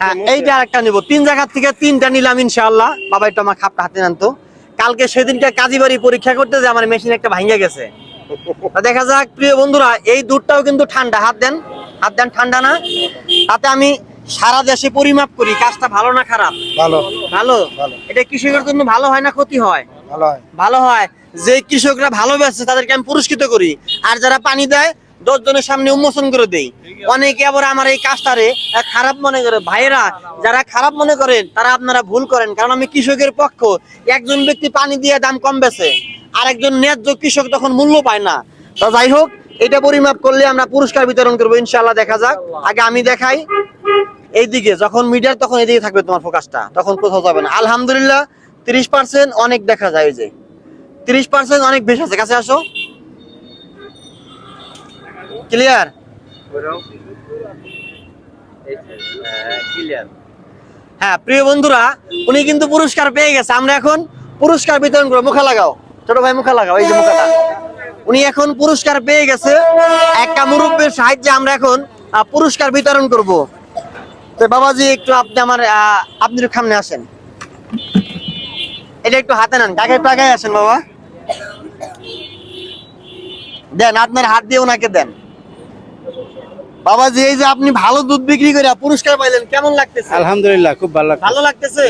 হ্যাঁ এইটা আরেকটা নিবো। তিন জায়গা থেকে তিনটা নিলাম ইনশাআল্লাহ। বাবা একটু আমার খাপটা হাতে আনতো কালকে সেদিনটা কাজীবাড়ি পরীক্ষা করতে যে আমার মেশিন একটা ভাঙে গেছে। দেখা যাক প্রিয় বন্ধুরা এই দুধটাও কিন্তু ঠান্ডা। হাত দেন হাত দেন ঠান্ডা না। তাতে আমি সারা দেশে পরিমাপ করি কাজটা ভালো না খারাপ? ভালো। ভালো। এটা কৃষকের জন্য ভালো হয় না ক্ষতি হয়? ভালো হয়। যে কৃষকরা ভালো বেচছে তাদেরকে আমি পুরস্কৃত করি। আর যারা পানি দেয় দশ জনের সামনে উন্মোচন করে দেই। অনেকে আবার আমার এই কাজটারে খারাপ মনে করে। ভাইয়েরা, যারা খারাপ মনে করেন, তারা আপনারা ভুল করেন। কারণ আমি কৃষকের পক্ষ, একজন ব্যক্তি পানি দিয়ে দাম কম বেছে আর একজন ন্যায্য কৃষক তখন মূল্য পায় না। তো যাই হোক, এটা পরিমাপ করলে আমরা পুরস্কার বিতরণ করব ইনশাল্লাহ দেখা যাক। আগে আমি দেখাই। এইদিকে, যখন মিডিয়ার তখন এদিকে থাকবে তোমার ফোকাসটা, তখন কোথাও যাবে না। আলহামদুলিল্লাহ, তিরিশ পার্সেন্ট অনেক দেখা যায় যে। তিরিশ পার্সেন্ট অনেক বেশি আছে। কাছে আসো। ক্লিয়ার হ্যাঁ প্রিয় বন্ধুরা উনি কিন্তু পুরস্কার পেয়ে গেছে। আমরা এখন পুরস্কার বিতরণ করব। মুখা লাগাও। ছোট ভাই মুখা লাগাও। এই যে মুখাটা। উনি এখন পুরস্কার পেয়ে গেছে। একটা মুরব্বীর সাহায্যে আমরা এখন পুরস্কার বিতরণ করব। তো বাবাজি একটু আপনি আমার আপনি সামনে আসেন। এটা একটু হাতে নেন। কাকে টাকায় আসেন বাবা? দেন আপনার হাত দিয়ে ওনাকে দেন। বাবাজি এই যে আপনি ভালো দুধ বিক্রি করে পুরস্কার পাইলেন কেমন লাগতেছে? আলহামদুলিল্লাহ খুব ভালো লাগছে ভালো লাগতেছে?